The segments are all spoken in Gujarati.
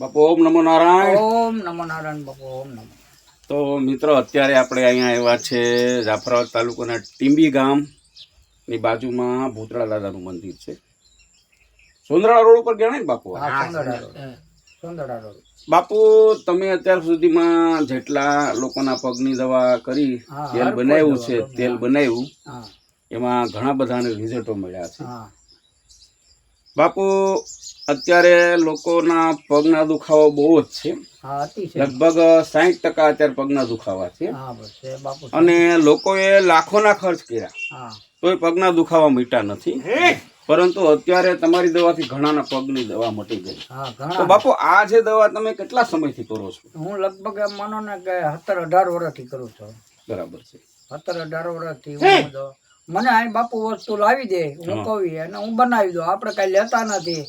બાપુ ઓમ નમો નારાયણ. ઓમ નમો નારાયણ બાપુ ઓમ નમો. તો મિત્રો અત્યારે આપણે અહીંયા આવ્યા છે જાફરાબાદ તાલુકાના ટીંબી ગામની બાજુમાં ભૂતળા દાદાનું મંદિર છે. સોંદરાળા રોડ ઉપર ગયા ને બાપુ? બાપુ તમે અત્યાર સુધીમાં જેટલા લોકોના પગની દવા કરી તેલ બનાવ્યું છે તેલ બનાવ્યું એમાં ઘણા બધાને રિઝલ્ટો મળ્યા છે. બાપુ અત્યારે લોકોના પગના દુખાવો બહુ જ છે. લગભગ સાહીઠ ટકા અત્યારે પગના દુખાવા છે. અને લોકોએ લાખોના ખર્ચ કર્યા. તોય પગના દુખાવા મીટા નથી. પરંતુ અત્યારે તમારી દવાથી ઘણાના પગની દવા મટી ગઈ. તો બાપુ આ જે દવા તમે કેટલા સમયથી કરો છો? હું લગભગ એમ માનો ને કે સત્તર અઢાર વર્ષથી કરું છું. બરાબર છે. સત્તર અઢાર વર્ષથી મને અહીં બાપુ વસ્તુ લાવી દે હું કહું અને હું બનાવી દઉં. આપણે કઈ લેતા નથી.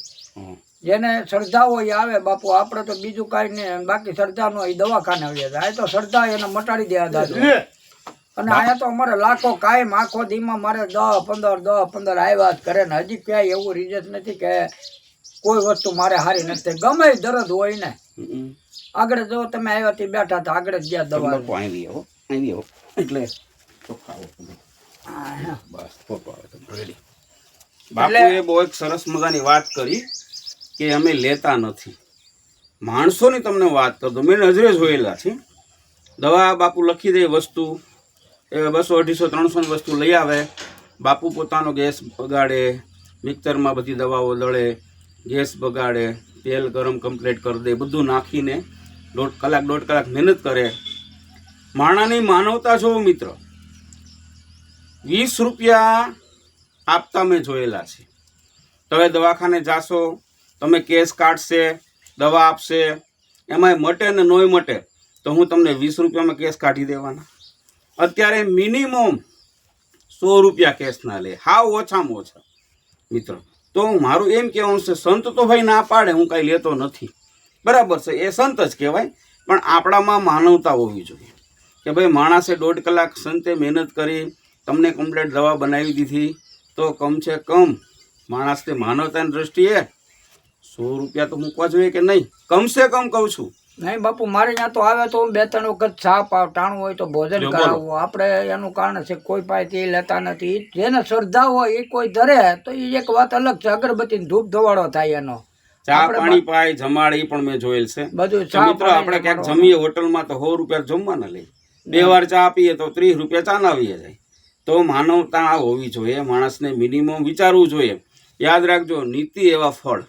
જેને શ્રદ્ધા હોય એ આવે બાપુ આપણે તો બીજું કાંઈ નહીં. બાકી શ્રદ્ધા નો એ દવાખાને આવી જાય તો શ્રદ્ધા એને મટાડી દેવા દાદો. અને અહીંયા તો અમારે લાખો કાયમ આખો દીમાં મારે દસ પંદર દસ પંદર આવ્યા જ કરે ને હજી ક્યાંય એવું રિઝલ્ટ નથી કે કોઈ વસ્તુ મારે હારી નથી ગમે દરદ હોય ને. આગળ જો તમે આવ્યા તે બેઠા હતા આગળ જ ગયા દવા આવો આવો એટલે બસ ફોટો આવે તમે રેડી બાપુએ બહુ એક સરસ મજાની વાત કરી કે અમે લેતા નથી. માણસોની તમને વાત કરતો મેં નજરે જોયેલા છે. દવા બાપુ લખી દે વસ્તુ એ બસો અઢીસો ત્રણસોની વસ્તુ લઈ આવે. બાપુ પોતાનો ગેસ બગાડે મિક્સરમાં બધી દવાઓ દળે ગેસ બગાડે તેલ ગરમ કમ્પ્લીટ કરી દે બધું નાખીને દોઢ કલાક દોઢ કલાક મહેનત કરે. માણાની માનવતા જો મિત્ર. વીસ રૂપિયા આપતા મેં જોયેલા છે. તમે દવાખાને જાશો, તમે કેસ કાઢશે, દવા આપશે, એમાંય મટે ને નોય મટે, તો હું તમને વીસ રૂપિયામાં કેસ કાઢી દેવાના. અત્યારે મિનિમમ સો રૂપિયા કેસના લે, હાવ ઓછામાં ઓછા. મિત્રો, તો મારું એમ કહેવાનું છે, સંત તો ભાઈ ના પાડે, હું કાંઈ લેતો નથી. બરાબર છે, એ સંત જ કહેવાય, પણ આપણામાં માનવતા હોવી જોઈએ. કે ભાઈ માણસે દોઢ કલાક સંતે મહેનત કરી, તમને કમ્પ્લેટ દવા બનાવી દીધી તો કમ છે કમ. માણસને માનવતાની દ્રષ્ટિએ સો રૂપિયા તો મૂકવા જોઈએ કે નહીં? કમસે કમ કહું છું. નહીં બાપુ મારે ત્યાં તો આવે તો બે ત્રણ વખત ચા પાવ ટાણું હોય તો ભોજન. કરાવવું. આપણે એનું કારણ છે કોઈ પાસેથી લેતા નથી. જેને શ્રદ્ધા હોય એ કોઈ ધરે તો એ એક વાત અલગ છે. અગરબત્તી ધૂપ ધવાડો થાય એનો. ચા પાણી પાય જમાડ પણ મેં જોયેલ છે. બધું ચા મિત્રો આપણે ક્યાંક. જમીએ હોટલમાં તો સો રૂપિયા જમવાના લઈ બે વાર ચા પીએ તો ત્રીસ રૂપિયા ચાના આવીએ જાય. તો માનવતા હોવી જોઈએ માણસને મિનિમમ વિચારવું જોઈએ. યાદ રાખજો નીતિ એવા ફળ.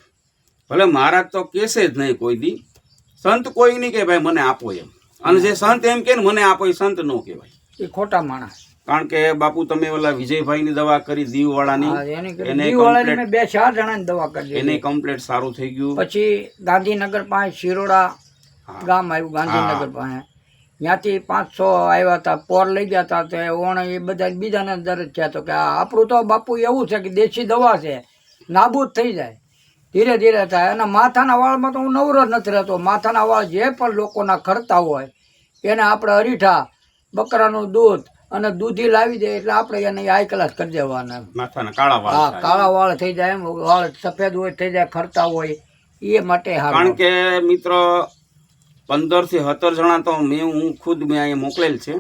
ભલે મહારાજ તો કેસે જ નહીં કોઈ દી. સંત કોઈ નહીં કે ભાઈ મને આપો એમ. અને જે સંત એમ કે ને મને આપો એ સંત ન કહેવાય. એ ખોટા માણસ. કારણ કે બાપુ તમે ઓલા વિજયભાઈની દવા કરી દીવ વાળાની બે ચાર જણાની દવા કરી એને કમ્પ્લેટ સારું થઈ ગયું. પછી ગાંધીનગર પાસે શિરોડા ગામ આવ્યું ગાંધીનગર પાસે. ત્યાંથી પાંચસો આવ્યા હતા પોર લઈ ગયા હતા તો ઓણ એ બધા બીજાને દરજ થયા તો કે આપણું તો બાપુ એવું છે કે દેશી દવા છે નાબૂદ થઈ જાય. ધીરે ધીરે થાય. અને માથાના વાળમાં તો હું નવરો નથી રહેતો. માથાના વાળ જે પણ લોકોના ખરતા હોય એને આપણે અરીઠા બકરાનું દૂધ અને દૂધી લાવી દે એટલે આપણે એને હાઈ ક્લાસ કરી દેવાના માથાના કાળા વાળ હા કાળા વાળ થઈ જાય એમ. વાળ સફેદ હોય થઈ જાય ખરતા હોય એ માટે કારણ કે મિત્ર પંદરથી સત્તર જણા તો મેં હું ખુદ મેં અહીંયા મોકલેલ છે.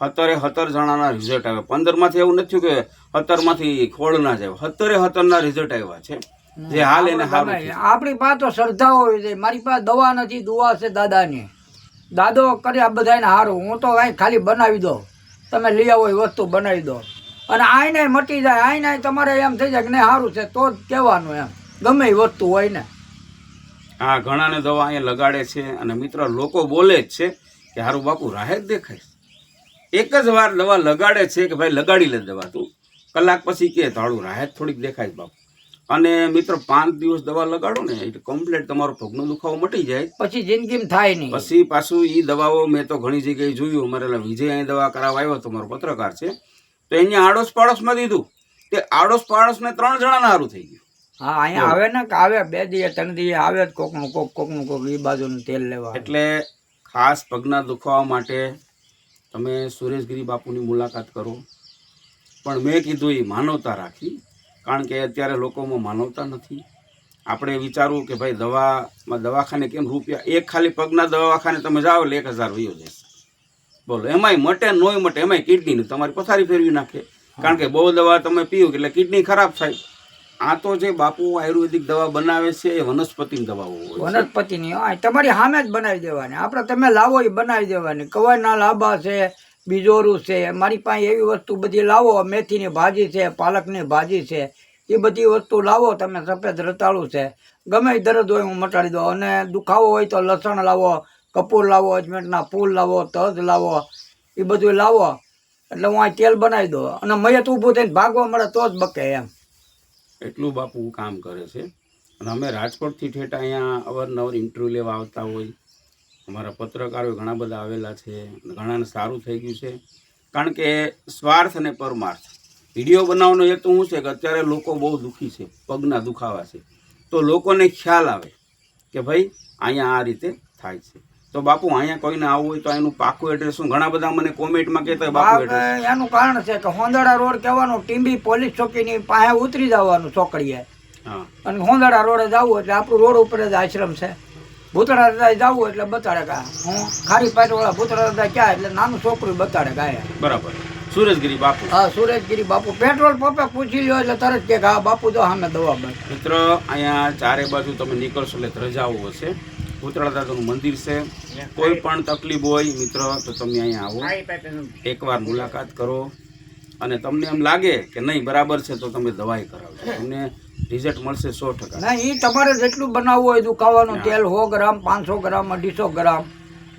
સત્તરે સત્તર જણાના રિઝલ્ટ આવ્યા. પંદરમાંથી એવું નથી કે સત્તરમાંથી ખોળ ના જાય. સત્તરે સત્તરના રિઝલ્ટ આવ્યા છે. જે હાલ એને આપણી પાસે તો શ્રદ્ધા હોવી જોઈએ મારી પાસે દવા નથી દુવા છે દાદાની. દાદો કરે આ બધાને સારું હું તો અહીં ખાલી બનાવી દો તમે લઈ આવો એ વસ્તુ બનાવી દો. અને આઈને મટી જાય. આઈને તમારે એમ થઈ જાય કે નહીં સારું છે તો જ કહેવાનું એમ. ગમે એ વસ્તુ હોય ને. હા ઘણાને દવા અહીંયા લગાડે છે અને મિત્ર લોકો બોલે જ છે કે હારું બાપુ રાહત દેખાય એક જ વાર દવા લગાડે છે કે ભાઈ લગાડી લે દવા તું. કલાક પછી કે તાળું રાહત થોડીક દેખાય બાપુ. અને મિત્ર પાંચ દિવસ દવા લગાડો ને એટલે કમ્પ્લીટ તમારો પગનો દુખાવો મટી જાય. પછી જિંદગી થાય નહીં. પછી પાછું એ દવાઓ મેં તો ઘણી જગ્યાએ જોયું. અમારે વિજય અહીં દવા કરાવવા આવ્યો તો મારો પત્રકાર છે. તો અહીંયા આડોશ પાડોશમાં દીધું. તે આડોશ પાડોશને ત્રણ જણાના સારું થઈ ગયું. હા અહીંયા આવે ને કે આવે? બે દિવસ ત્રણ દિવસ આવે જ કોકનું કોક કોકનું કોક એ બાજુનું તેલ લેવા એટલે ખાસ પગના દુખાવા માટે તમે સુરેશગીરી બાપુની મુલાકાત કરો. પણ મેં કીધું એ માનવતા રાખી કારણ કે અત્યારે લોકોમાં માનવતા નથી. આપણે વિચારવું કે ભાઈ દવામાં દવાખાને કેમ રૂપિયા? એક ખાલી પગના દવાખાને તમે જાઓ એટલે એક હજાર વયો જશે. બોલો એમાંય મટે નોય મટે એમાંય કિડની તમારી પથારી ફેરવી નાખે. કારણ કે બહુ દવા તમે પીઓ એટલે કિડની ખરાબ થાય. આ તો જે બાપુ આયુર્વેદિક દવા બનાવે છે એ વનસ્પતિની દવાઓ હોય વનસ્પતિની તમારી સામે જ બનાવી દેવાની. આપણે તમે લાવો એ બનાવી દેવાની. કવાયના લાંબા છે, બીજોરું છે, મારી પાસે એવી વસ્તુ બધી લાવો, મેથીની ભાજી છે, પાલકની ભાજી છે, એ બધી વસ્તુ લાવો, તમે સફેદ રતાળું છે. ગમે દર્દ હોય હું મટાડી દઉં. અને દુખાવો હોય તો લસણ લાવો, કપૂર લાવો અજમેટના ફૂલ લાવો, તજ લાવો, એ બધું લાવો. એટલે હું આ તેલ બનાવી દઉં. અને મયત ઊભું થઈને ભાગવા મળે તો જ બકે એમ. એટલું બાપુ કામ કરે છે. અને અમે રાજકોટથી ઠેઠ અહીંયા અવારનવાર ઇન્ટરવ્યૂ લેવા આવતા હોય. અમારા પત્રકારો ઘણા બધા આવેલા છે. ઘણાને સારું થઈ ગયું છે. કારણ કે સ્વાર્થ અને પરમાર્થ. વીડિયો બનાવવાનો હેતુ શું છે કે અત્યારે લોકો બહુ દુઃખી છે. પગના દુખાવા છે. તો લોકોને ખ્યાલ આવે કે ભાઈ, અહીંયા આ રીતે થાય છે. તો બાપુ અહીંયા કોઈને આવવું હોય તો એનું પાકું એડ્રેસ શું? ઘણા બધા મને કોમેન્ટમાં કહેતા બાપુ એડ્રેસ એનું કારણ છે કે હોંદડા રોડ કહેવાનું ટીંબી પોલીસ ચોકીની પાસે ઉતરી જવાનું ચોકડીએ. અને હોંદડા રોડે જવું એટલે આપણું રોડ ઉપર જ આશ્રમ છે. ભૂતળા દાદા જવું એટલે બતાડે કા હું ખારી પાટવાળા ભૂતળા દાદા ક્યાં? એટલે નાનું છોકરું બતાડે કાય બરાબર. સુરજગીરી બાપુ. હા સુરેશગીરી બાપુ. પેટ્રોલ પંપે પૂછી લ્યો એટલે તરત કે હા બાપુ તો સામે દવા મિત્ર અહીંયા ચારે બાજુ તમે નીકળશો એટલે રજાઓ હશે. ભૂતળા દાદાનું મંદિર છે. કોઈ પણ તકલીફ હોય મિત્ર તો તમે અહીંયા આવો. એકવાર મુલાકાત કરો. અને તમને એમ લાગે કે નહીં બરાબર છે તો તમે દવાઈ કરાવજો. તમને રિઝલ્ટ મળશે સો ટકા. ના એ તમારે જેટલું બનાવવું હોય દુખાવાનું તેલ સો ગ્રામ પાંચસો ગ્રામ અઢીસો ગ્રામ.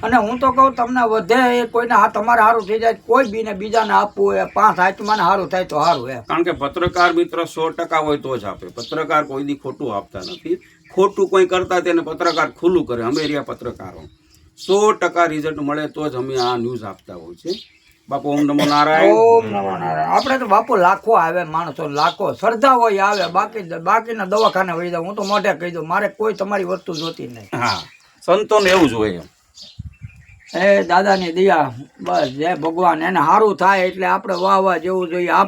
અને હું તો કહું તમને વધે કોઈને હા તમારે સારું થઈ જાય કોઈ બીને બીજાને આપવું હોય પાંચ આત્માને સારું થાય તો સારું એમ. કારણ કે પત્રકાર મિત્ર સો ટકા હોય તો જ આપે. પત્રકાર કોઈ દી ખોટું આપતા નથી. ખોટું કોઈ કરતા તેને પત્રકાર ખુલ્લું કરે અમે રહ્યા પત્રકારો. સો ટકા રિઝલ્ટ મળે તો જ અમે આ ન્યૂઝ આપતા હોય છે. બાપુ ઓમ નમો નારાયણ. ઓમ નમો નારાયણ. આપણે તો બાપુ લાખો આવે માણસો લાખો. શ્રદ્ધા હોય આવે. બાકી બાકીના દવાખાને વહી જાવ હું તો મોઢે કહી દઉં મારે કોઈ તમારી વસ્તુ જોતી નહીં. હા સંતોને એવું જ હોય એમ. એ દાદાની દયા, બસ જય ભગવાન, એને સારું થાય એટલે આપણે વાહ વાહ જેવું જોઈએ. આપણે